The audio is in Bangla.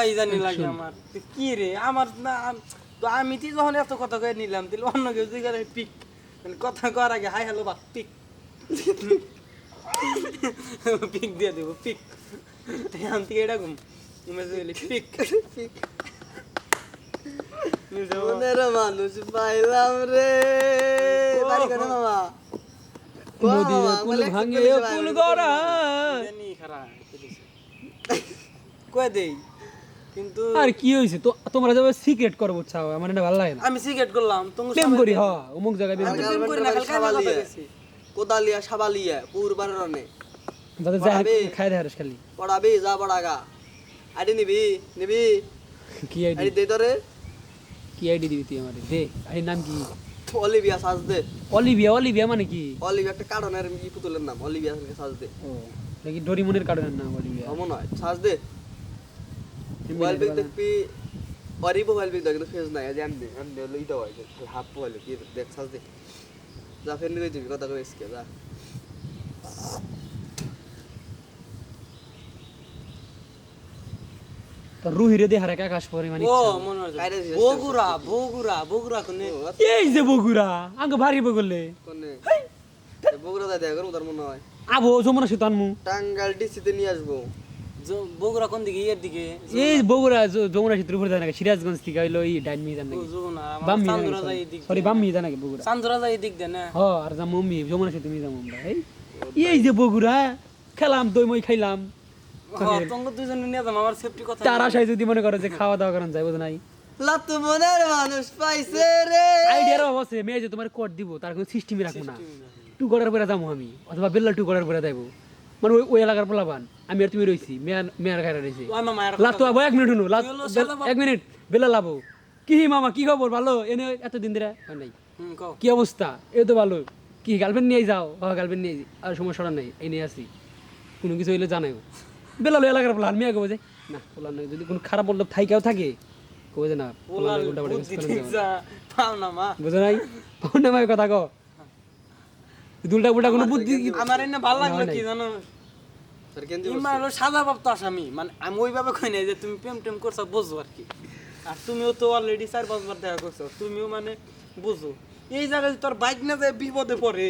ভাই জানি লাগে আমার? কি রে? আমার না তো আমি তুই যখন এত কথা কয়ে নিলাম তাহলে অন্য কেউ জিজ্ঞাসা পিক মানে কথা করার আগে হাই হ্যালো বা পিক পিক দিয়ে দেবো পিক এখান থেকে এটা ঘুম মেসেজ গেলে পিক পিক মনের মানুষ পাইলাম রে। বাড়ি কেন মামা? ও কুল ভাঙে কুল গড়া জানি খারাপ কয়ে দেই। কিন্তু আর কি হয়েছে? তো তোমরা যাবে সিক্রেট করব চাও আমার এটা ভালো লাগে না। আমি সিগারেট করলাম তুমি প্রেম করি হ অমুক জায়গায় প্রেম করি। না, খালি কথা গেছি। কোদালিয়া সাবালিয়া পুরবার রনে যাতে পড়াবে। খাই দেয় খালি। পড়াবি যা পড়াগা। আইডি নিবি নিবি। কি আইডি? আইডি দে তোরে। কি আইডি দিবি তুই আমার? দে আইডির নাম কি? অলিভিয়া সাজ দে। অলিভিয়া অলিভিয়া মানে কি? অলিভিয়া একটা কারণের ই পুতুলের নাম অলিভিয়া সাজ দে। ও নাকি ডরিমনের কারণের নাম অলিভিয়া? অমন হয় সাজ দে। মোবাইল পিক দেখবি অরি মোবাইল পিক দেখ ফেস নাই আজ এমনি এমনি হলো ইটা হয় হাফ মোবাইল কি দেখ দে যা ফের নিয়ে যাবি কথা কই এসকে যা। রুহিরে দে হারে আকাশ পরিমাণ? বগুড়া বগুড়া। বগুড়া কোনে? এই যে বগুড়া আঙ্গ ভারী বগলে। কোনে? বগুড়া যা দেখ করব তার মনে হয়? আবো যমুনা সুতো টাঙ্গাল ডিসিতে নিয়ে আসব। বগুড়া কোন দিকে? এর দিকে? এই বগুড়া যমুনা সেতুর উপরে যায় নাকি? সিরাজগঞ্জ থেকে হইল এই ডাইন মিজান নাকি? বাম মিজান চান্দুরা যায় দিক সরি বাম মিজান নাকি বগুড়া? চান্দুরা যায় দিক দে হ আর যা মম্মি যমুনা সেতু মিজাম আমরা এই এই যে বগুড়া খেলাম দই মই খাইলাম। তঙ্গ দুজনে নিয়ে যাম আমার সেফটি কথা তার আশায় যদি মনে করো যে খাওয়া দাওয়া করেন নাই। লাত মনের মানুষ পাইছে রে। আইডিয়ার অভাব আছে মেয়ে যে তোমার কোড দিব তার কোনো সিস্টেমই রাখব না। টু গড়ার পরে যাব আমি অথবা বেল্লা টু গড়ার পরে যাইবো। মানে ওই ওই এলাকার পোলাবান আমি আর তুমি রইছি মেয়ার মেয়ার ওই মামা লাস্ট আবো এক মিনিট শুনো এক মিনিট বেলা লাবো। কি মামা কি খবর? ভালো? এনে এতদিন ধরে নাই। কি অবস্থা? এই তো ভালো। কি গার্লফ্রেন্ড নিয়ে যাও? হ্যাঁ গার্লফ্রেন্ড নিয়ে আর সমস্যাটা নেই এই নিয়ে আসি। কোনো কিছু হইলে জানাই বেলালো এলাকার প্লান মেয়ে কবে যে না প্লান নাই যদি কোনো খারাপ বললে থাইকাও থাকে কবে যে না উল্টা পাও না বুঝো নাই? পাউন্ডা মাই কথা কো দুলটা উল্টা কোনো বুদ্ধি আমার এনে ভালো লাগল কি জানো? ইমা হলো সাদা বাপ তো আসামি। মানে আমি ওইভাবে কই নাই যে তুমি প্রেম টেম করছ বুঝো আর কি। আর তুমিও তো অলরেডি চার পাঁচবার দেখা করছ তুমিও মানে বুঝো। এই জায়গায় তোর বাইক না যায় বিপদে পড়ে।